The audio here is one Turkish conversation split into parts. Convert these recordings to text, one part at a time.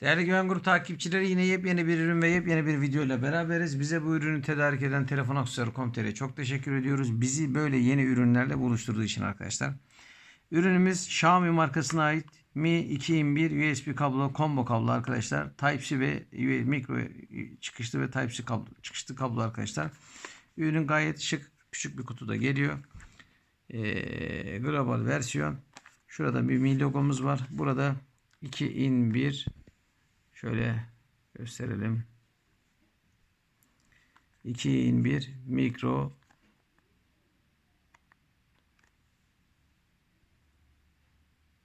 Değerli Güven Grup takipçileri yine yepyeni bir ürün ve yepyeni bir video ile beraberiz. Bize bu ürünü tedarik eden Telefon Aksesuarı.com.tr'ye çok teşekkür ediyoruz. Bizi böyle yeni ürünlerle buluşturduğu için arkadaşlar. Ürünümüz Xiaomi markasına ait Mi 2001 USB kablo combo kablo arkadaşlar. Type-C ve mikro çıkışlı ve Type-C kablo çıkışlı kablo arkadaşlar. Ürün gayet şık küçük bir kutuda geliyor. Ee, global versiyon. Şurada bir Mi logomuz var. Burada 2 in 1 Şöyle gösterelim. 2 in 1 mikro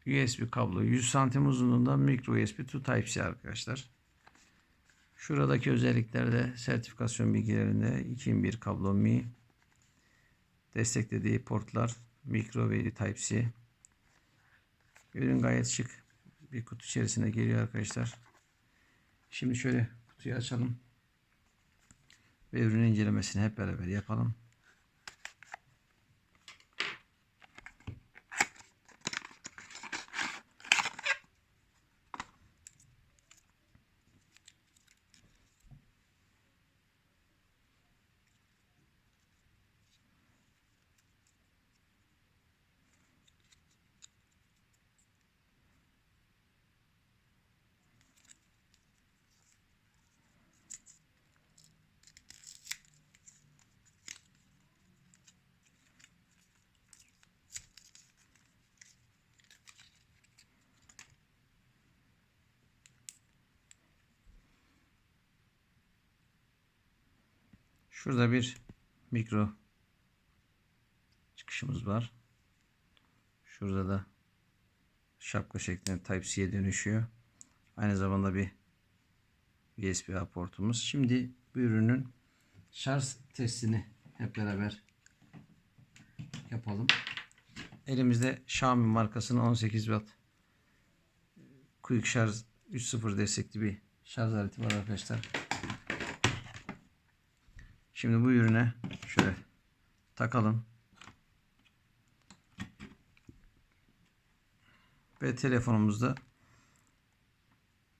USB kablo 100 santim uzunluğunda mikro USB to Type-C arkadaşlar. Şuradaki özelliklerde sertifikasyon bilgilerinde 2 in 1 kablo Mi desteklediği portlar mikro ve Type-C. Ürün gayet şık bir kutu içerisine geliyor arkadaşlar. Şimdi şöyle kutuyu açalım. Ve ürün incelemesini hep beraber yapalım. Şurada bir mikro çıkışımız var. Şurada da şapka şeklinde Type-C'ye dönüşüyor. Aynı zamanda bir USB-A portumuz. Şimdi bu ürünün şarj testini hep beraber yapalım. Elimizde Xiaomi markasının 18 watt Quick Şarj 3.0 destekli bir şarj aleti var arkadaşlar. Şimdi bu ürüne şöyle takalım. Ve telefonumuzda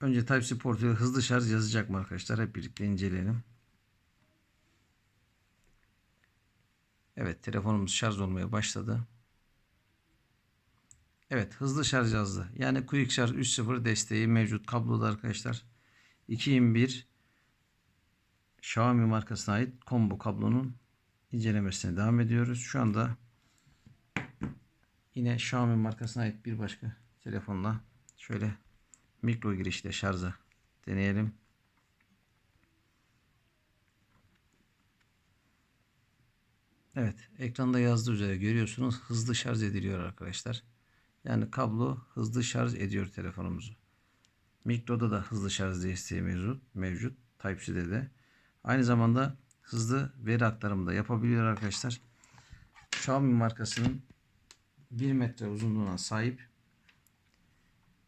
önce Type-C portuyla hızlı şarj yazacak mı arkadaşlar? Hep birlikte inceleyelim. Evet telefonumuz şarj olmaya başladı. Evet hızlı şarj yazdı. Yani Quick Şarj 3.0 desteği mevcut kabloda arkadaşlar. 2.21 Xiaomi markasına ait combo kablonun incelemesine devam ediyoruz. Şu anda yine Xiaomi markasına ait bir başka telefonla şöyle mikro girişle şarja deneyelim. Evet, ekranda yazdığı üzere görüyorsunuz hızlı şarj ediliyor arkadaşlar. Yani kablo hızlı şarj ediyor telefonumuzu. Mikroda da hızlı şarj desteği mevcut. mevcut. Type-C'de de. Aynı zamanda hızlı veri aktarımı da yapabiliyor arkadaşlar. Xiaomi markasının 1 metre uzunluğuna sahip.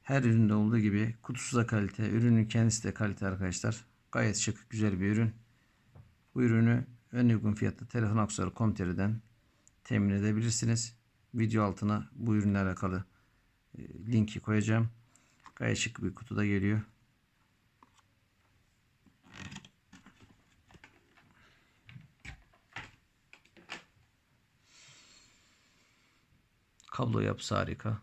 Her üründe olduğu gibi kutusu da kalite, ürünün kendisi de kalite arkadaşlar. Gayet şık, güzel bir ürün. Bu ürünü en uygun fiyatlı telefon temin edebilirsiniz. Video altına bu ürünle alakalı e, linki koyacağım. Gayet şık bir kutuda geliyor. Kablo yapısı harika.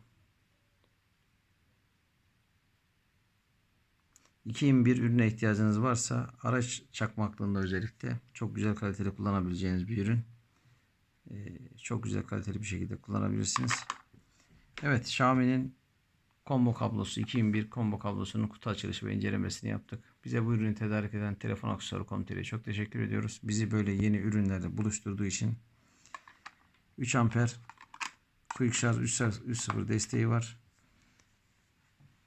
2001 ürüne ihtiyacınız varsa araç çakmaklığında özellikle çok güzel kaliteli kullanabileceğiniz bir ürün. Ee, çok güzel kaliteli bir şekilde kullanabilirsiniz. Evet Xiaomi'nin combo kablosu 2001 combo kablosunun kutu açılışı ve incelemesini yaptık. Bize bu ürünü tedarik eden telefon aksesuarı komiteye çok teşekkür ediyoruz. Bizi böyle yeni ürünlerle buluşturduğu için 3 amper Quick Charge 3.0 desteği var.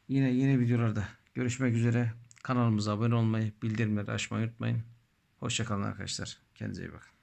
Yine yeni videolarda görüşmek üzere. Kanalımıza abone olmayı, bildirimleri açmayı unutmayın. Hoşçakalın arkadaşlar. Kendinize iyi bakın.